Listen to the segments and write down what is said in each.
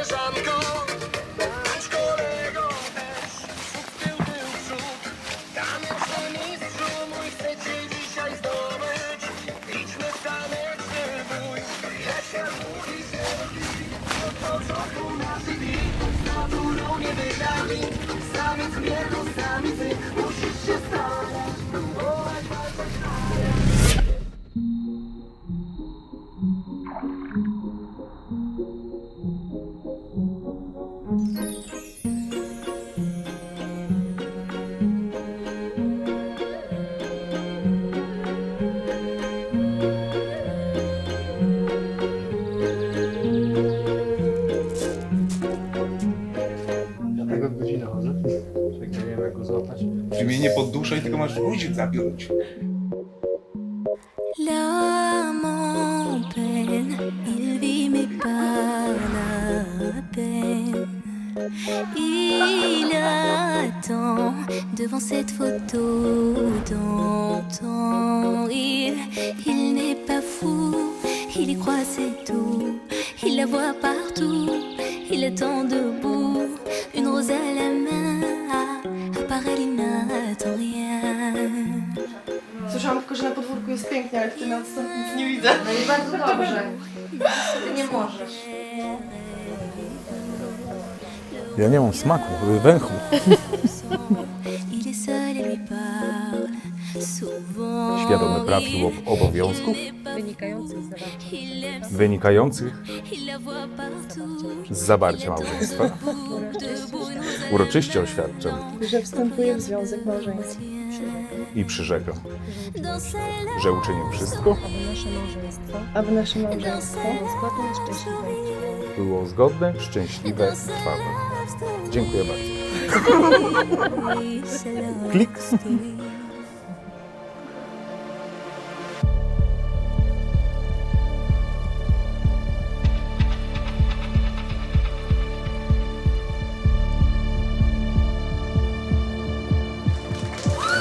koleżanko. Bądź kolego też. Przód, tył, tył, przód. Taneczny mistrzu mój Chcę cię dzisiaj zdobyć. Idźmy w taneczny bój. Ja się mówi Od początku naszych dni Z naturą nie wygrali Sami zmierzą, sami wiem jak go złapać. Ty mnie nie podduszaj, tylko masz guzik zapiąć. L'âme en peine, il vit mais pas la peine. Il attend devant cette photo d'antan. Il, il n'est pas fou, il y croit c'est tout. Il la voit partout, il attend debout. Une rose à la main, n'attend rien. Słyszałam tylko, że na podwórku jest pięknie, ale w tym odstęp nic nie widzę. No i bardzo dobrze. Ty nie możesz. Ja nie mam smaku, węchu. Świadomy praw i ob- obowiązków Wynikających z zawarcia. Wynikających z zawarcia małżeństwa. Uroczyście oświadczam Że wstępuję w związek małżeński. i przyrzekam, że uczynię wszystko, Aby nasze małżeństwo Aby nasze małżeństwo było zgodne i szczęśliwe. było zgodne, szczęśliwe i trwałe. Dziękuję bardzo. Klik.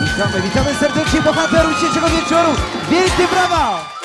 Witamy, witamy serdecznie bohaterów dzisiejszego wieczoru. Wielkie brawa!